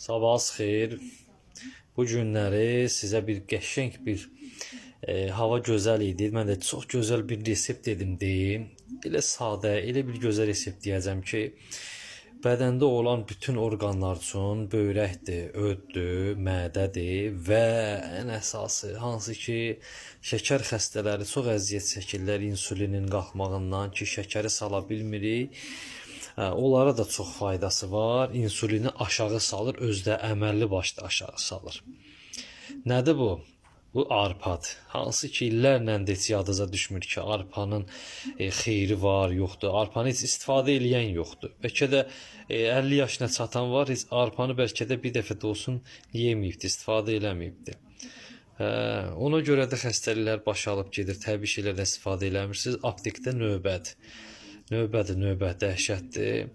Sabahınız xeyir. Bu günləri sizə bir qəşəng bir e, hava gözəl idi. Mən də çox gözəl bir resept dedim deyim. Elə sadə, elə bir gözəl resept deyəcəm ki, bədəndə olan bütün orqanlar üçün böyrəkdir, öddür, mədədir və ən əsası hansı ki, şəkər xəstələri çox əziyyət çəkirlər insulinin qalxmağından ki, şəkəri sala bilmirik. Onlara da çox faydası var. İnsulini aşağı salır, özdə əməlli başda aşağı salır. Nədir bu? Bu arpad. Hansı ki illərlə də heç yadınıza düşmür ki, arpanın e, xeyri var, yoxdur. Arpanı heç istifadə edən yoxdur. Bəlkə də e, 50 yaşına çatan var, heç arpanı bəlkə də bir dəfə də olsun yeməyibdi, istifadə eləməyibdi. Hə, ona görə də xəstəliklər baş alıb gedir. Təbii şeylərdən istifadə eləmirsiniz. Aptekdə növbədir. Növbədir, növbə dəhşətdir.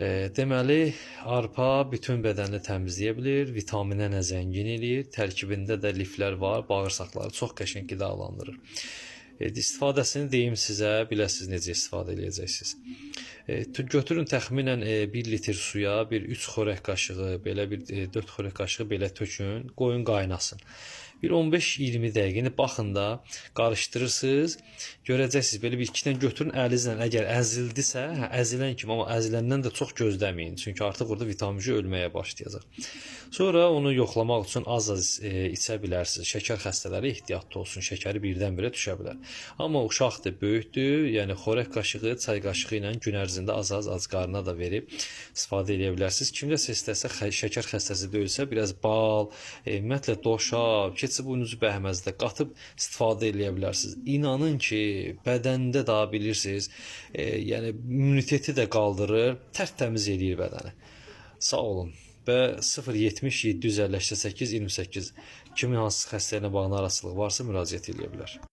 E, deməli, arpa bütün bədəni təmizləyə bilər, vitaminə zəngin eləyir, tərkibində də liflər var, bağırsaqları çox qəşəng qidalandırır. E, istifadəsini deyim sizə, biləsiniz necə istifadə edəcəksiniz. E, götürün təxminən e, 1 litr suya bir 3 xörək qaşığı, belə bir e, 4 xörək qaşığı belə tökün, qoyun qaynasın. Bir 15-20 dəqiqə indi baxın da qarışdırırsınız. Görəcəksiniz belə bir iki dənə götürün əlinizlə əgər əzildisə, hə, əzilən kimi amma əziləndən də çox gözləməyin. Çünki artıq orada vitamin C ölməyə başlayacaq. Sonra onu yoxlamaq üçün az-az e, içə bilərsiniz. Şəkər xəstələri ehtiyatlı olsun. Şəkəri birdən-birə düşə bilər. Amma uşaqdır, böyükdür, yəni xörək qaşığı, çay qaşığı ilə gün ərzində az-az ac qarnına da verib istifadə edə bilərsiniz. Kimdəsə istəsə şəkər xəstəsi deyilsə, biraz bal, e, ümumiyyətlə doşab, keçib uyunuzu bəhməzdə qatıb istifadə edə bilərsiniz. İnanın ki, bədəndə daha bilirsiniz, e, yəni immuniteti də qaldırır, tərtəmiz eləyir bədəni. Sağ olun. Və 070 758 28 kimin hansı xəstəliyinə bağlı narahatçılıq varsa müraciət edə bilər.